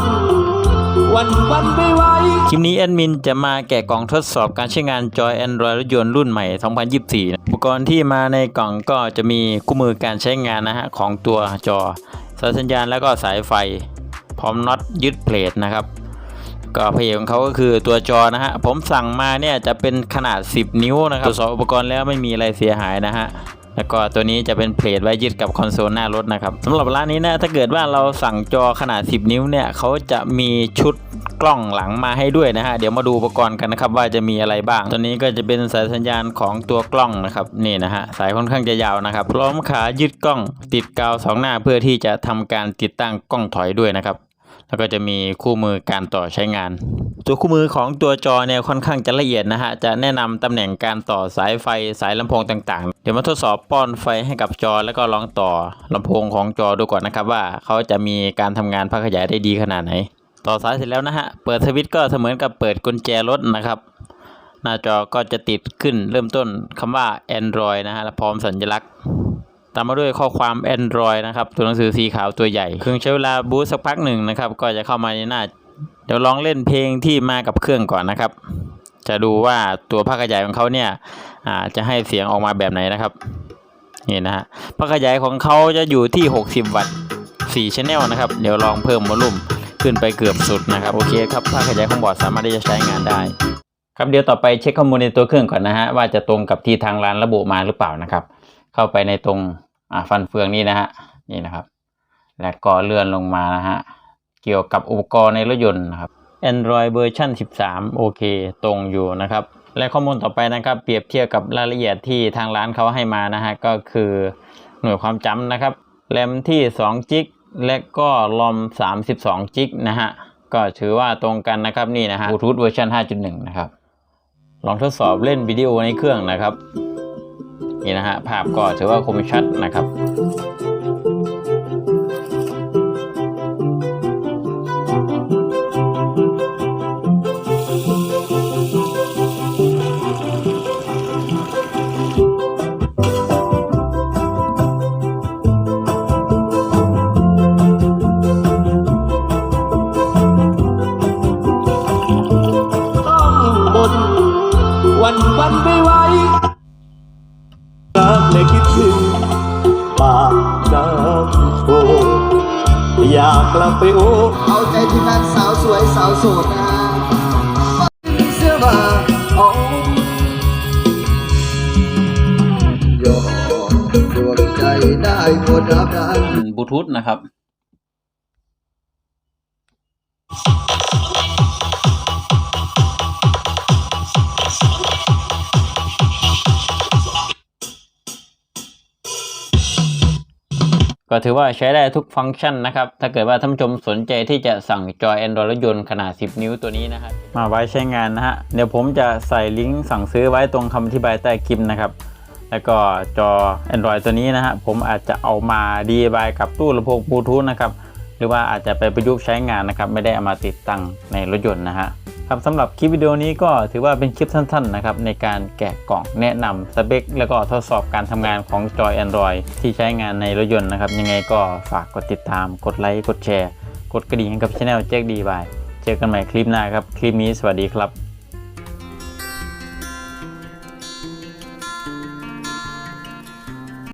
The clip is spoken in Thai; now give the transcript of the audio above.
นวันวันไม่ไหวคลิปนี้แอดมินจะมาแกะกล่องทดสอบการใช้งานจอย Android รถยนต์รุ่นใหม่ 2024 อุปกรณ์ที่มาในกล่องก็จะมีคู่มือการใช้งานนะฮะของตัวจอสายสัญญาณแล้วก็สายไฟ พร้อมน็อตยึดเพลทนะครับ ก็เพลของเขาก็คือตัวจอนะฮะผมสั่งมาเนี่ยจะเป็นขนาด 10 นิ้วนะครับตรวจสอบอุปกรณ์แล้วไม่มีอะไรเสียหายนะฮะ แล้วก็ตัวนี้จะเป็นเพลทไว้ยึดกับคอนโซลหน้ารถนะครับสำหรับร้านนี้นะถ้าเกิดว่าเราสั่งจอขนาด 10 นิ้วเนี่ยเขาจะมีชุดกล้องหลังมาให้ด้วยนะฮะเดี๋ยวมาดูอุปกรณ์กันนะครับว่าจะมีอะไรบ้าง ตัวนี้ก็จะเป็นสายสัญญาณของตัวกล้องนะครับนี่นะฮะสายค่อนข้างจะยาวนะครับพร้อมขายึดกล้อง ติดกาวสองหน้าเพื่อที่จะทำการติดตั้งกล้องถอยด้วยนะครับ แล้วก็จะมีคู่มือการต่อใช้งาน ตัวคู่มือของตัวจอเนี่ยค่อนข้างจะละเอียดนะฮะจะแนะนำตำแหน่งการต่อสายไฟสายลำโพงต่างๆ เดี๋ยวมาทดสอบป้อนไฟให้กับจอ แล้วก็ลองต่อลำโพงของจอดูก่อนนะครับว่าเขาจะมีการทำงานภาคขยายได้ดีขนาดไหน ต่อสายเสร็จแล้วนะฮะเปิดสวิตช์ก็เสมือนกับเปิดกุญแจรถนะครับหน้าจอก็จะติดขึ้นเริ่มต้นคำว่า Android นะฮะและพร้อมสัญลักษณ์ ตามมาด้วยข้อความ Android นะครับ ตัวหนังสือสีขาวตัวใหญ่ เครื่องใช้เวลาบูตสักพักหนึ่งนะครับ ก็จะเข้ามาในหน้า เดี๋ยวลองเล่นเพลงที่มากับเครื่องก่อนนะครับ จะดูว่าตัวภาคขยายของเขาเนี่ยอ่าจะให้เสียงออกมาแบบไหนนะครับนี่นะฮะภาคขยายของเขาจะอยู่ที่ 60 วัตต์4 channel นะครับ เดี๋ยวลองเพิ่มวอลลุ่มขึ้นไปเกือบสุดนะครับ โอเคครับภาคขยายของบอร์ดสามารถที่จะใช้งานได้ ครับเดี๋ยวต่อไปเช็คข้อมูลในตัวเครื่องก่อนนะฮะว่าจะตรงกับที่ทางร้านระบุมาหรือเปล่านะครับ เข้าไปในตรงฟันเฟืองนี้นะฮะนี่นะครับ และก็เลื่อนลงมานะฮะเกี่ยวกับอุปกรณ์ในรถยนต์นะครับ Android เวอร์ชัน13 โอเค ตรงอยู่นะครับ และข้อมูลต่อไปนะครับ เปรียบเทียบกับรายละเอียดที่ทางร้านเขาให้มานะฮะก็คือหน่วยความจำนะครับแรมที่2จิกและก็ลอม 32จิกนะฮะก็ถือว่าตรงกันนะครับนี่นะฮะบลูทูธเวอร์ชัน5.1 นะครับ ลองทดสอบเล่นวิดีโอในเครื่องนะครับ นี่นะฮะภาพก็ถือว่าคมชัดนะครับ ละคิดถึงปากน้ำโพอยากกลับไปโอ้เอาใจทีมงานสาวสวยสาวโสดนะฮะเสื้อมาเอายอมดวงใจได้หมดรับนั้นบลูทูธนะครับ ก็ถือว่าใช้ได้ทุกฟังก์ชันนะครับ ถ้าเกิดว่าท่านผู้ชมสนใจที่จะสั่งจอ Android รถยนต์ขนาด 10 นิ้วตัวนี้นะครับมาไว้ใช้งานนะฮะ เดี๋ยวผมจะใส่ลิงก์สั่งซื้อไว้ตรงคำอธิบายใต้คลิปนะครับ แล้วก็จอ Android ตัวนี้นะฮะ ผมอาจจะเอามา DIY กับตู้ลำโพงบลูทูธนะครับ หรือว่าอาจจะไปประยุกต์ใช้งานนะครับ ไม่ได้เอามาติดตั้งในรถยนต์นะฮะ ครับสำหรับคลิปวิดีโอนี้ก็ถือว่าเป็นคลิปสั้นๆนะครับในการแกะกล่องแนะนำสเปค แล้วก็ทดสอบการทำงานของจอย Android ที่ใช้งานในรถยนต์นะครับ ยังไงก็ฝากกดติดตาม กดไลค์ กดแชร์ กดกระดิ่งให้กับช anel แจ็คดีบายเจอกันใหม่คลิปหน้าครับ คลิปนี้สวัสดีครับ